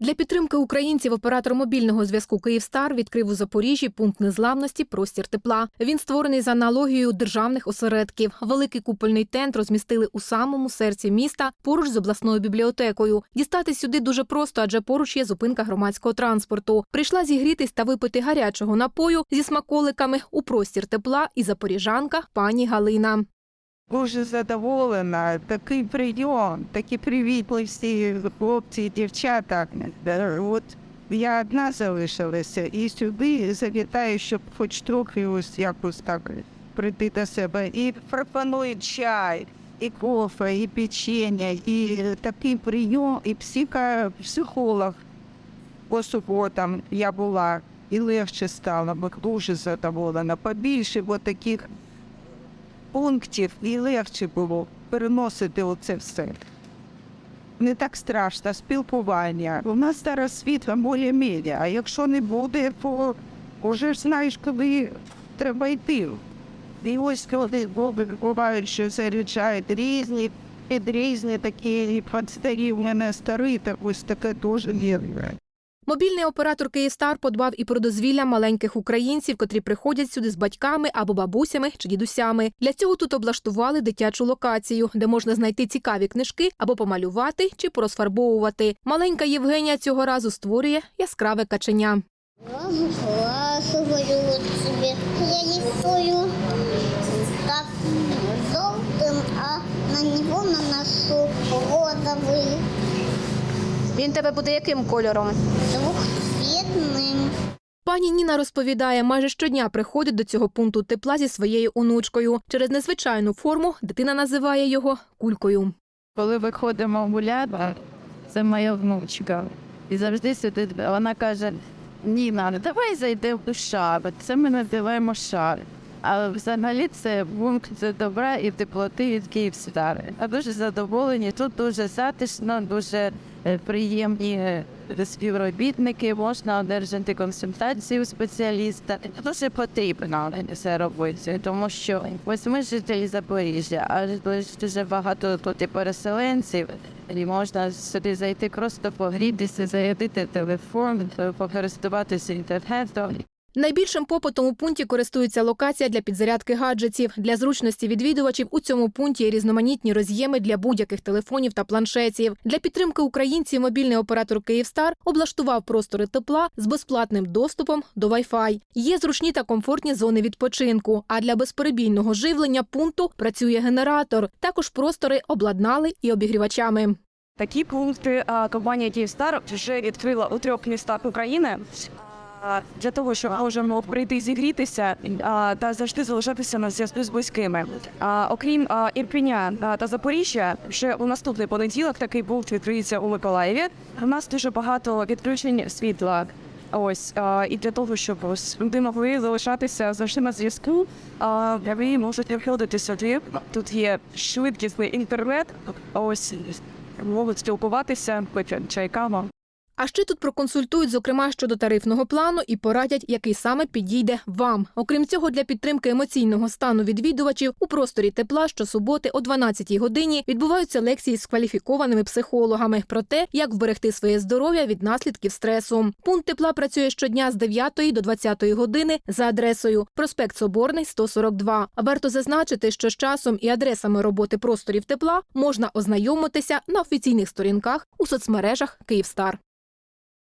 Для підтримки українців оператор мобільного зв'язку Київстар відкрив у Запоріжжі пункт незламності Простір тепла. Він створений за аналогією державних осередків. Великий купольний тент розмістили у самому серці міста поруч з обласною бібліотекою. Дістати сюди дуже просто, адже поруч є зупинка громадського транспорту. Прийшла зігрітись та випити гарячого напою зі смаколиками у простір тепла і запоріжанка пані Галина. Дуже задоволена. Такий прийом, такі привітли всі хлопці і дівчата. Е, От я одна залишилася і сюди завітаю, щоб хоч трохи ось якось так прийти до себе. І пропонують чай, і кофе, і печення, і такий прийом, і психо, психолог. По суботам я була і легше стало, бо дуже задоволена. Побільше бо таких пунктів і легше було переносити оце все. Не так страшно, спілкування. У нас зараз світло моє медіа, а якщо не буде, то вже знаєш, коли треба йти. І ось коли бувають, що заряджають різні, під різні такі подстарі в мене старий, так ось таке теж є. Мобільний оператор Київстар подбав і про дозвілля маленьких українців, котрі приходять сюди з батьками або бабусями чи дідусями. Для цього тут облаштували дитячу локацію, де можна знайти цікаві книжки або помалювати чи порозфарбовувати. Маленька Євгенія цього разу створює яскраве каченя. Выглаживаю вот себе. Я рисую так желтым, а на него наношу розовый, Він тебе буде яким кольором? двухцветным. Пані Ніна розповідає, майже щодня приходить до цього пункту тепла зі своєю онучкою. Через незвичайну форму дитина називає його кулькою. Коли виходимо гуляти, це моя внучка. І завжди сидить, вона каже: Ніна, давай зайдемо в шар. Це ми називаємо шар. А взагалі це пункт добра і теплоти від Київстар. А дуже задоволені. Тут дуже затишно, дуже е, приємні е, співробітники, можна одержати консультацію спеціаліста. Дуже потрібно це робити, тому що ось ми жителі Запоріжжя, а дуже багато тут і переселенців. І можна сюди зайти просто погрітися, зарядити телефон, покористуватися інтернетом. Найбільшим попитом у пункті користується локація для підзарядки гаджетів. Для зручності відвідувачів у цьому пункті є різноманітні роз'єми для будь-яких телефонів та планшетів. Для підтримки українців мобільний оператор Київстар облаштував простори тепла з безплатним доступом до Wi-Fi. Є зручні та комфортні зони відпочинку. А для безперебійного живлення пункту працює генератор. Також простори обладнали і обігрівачами. Такі пункти компанія Київстар вже відкрила у трьох містах України. Для того, щоб можемо прийти зігрітися та завжди залишатися на зв'язку з близькими. А, окрім а, та Запоріжжя, ще у наступний понеділок такий пункт відкриється у Миколаєві. У нас дуже багато відключень світла. Ось і для того, щоб ось люди могли залишатися завжди на зв'язку, а, ви можете виходити сюди. Тут є швидкісний інтернет. Ось можуть спілкуватися, пити чай, кава. А ще тут проконсультують, зокрема щодо тарифного плану, і порадять, який саме підійде вам. Окрім цього, для підтримки емоційного стану відвідувачів у просторі тепла щосуботи о 12-й годині відбуваються лекції з кваліфікованими психологами про те, як вберегти своє здоров'я від наслідків стресу. Пункт тепла працює щодня з 9 до 20 години за адресою проспект Соборний, 142. Варто зазначити, що з часом і адресами роботи просторів тепла можна ознайомитися на офіційних сторінках у соцмережах Київстар.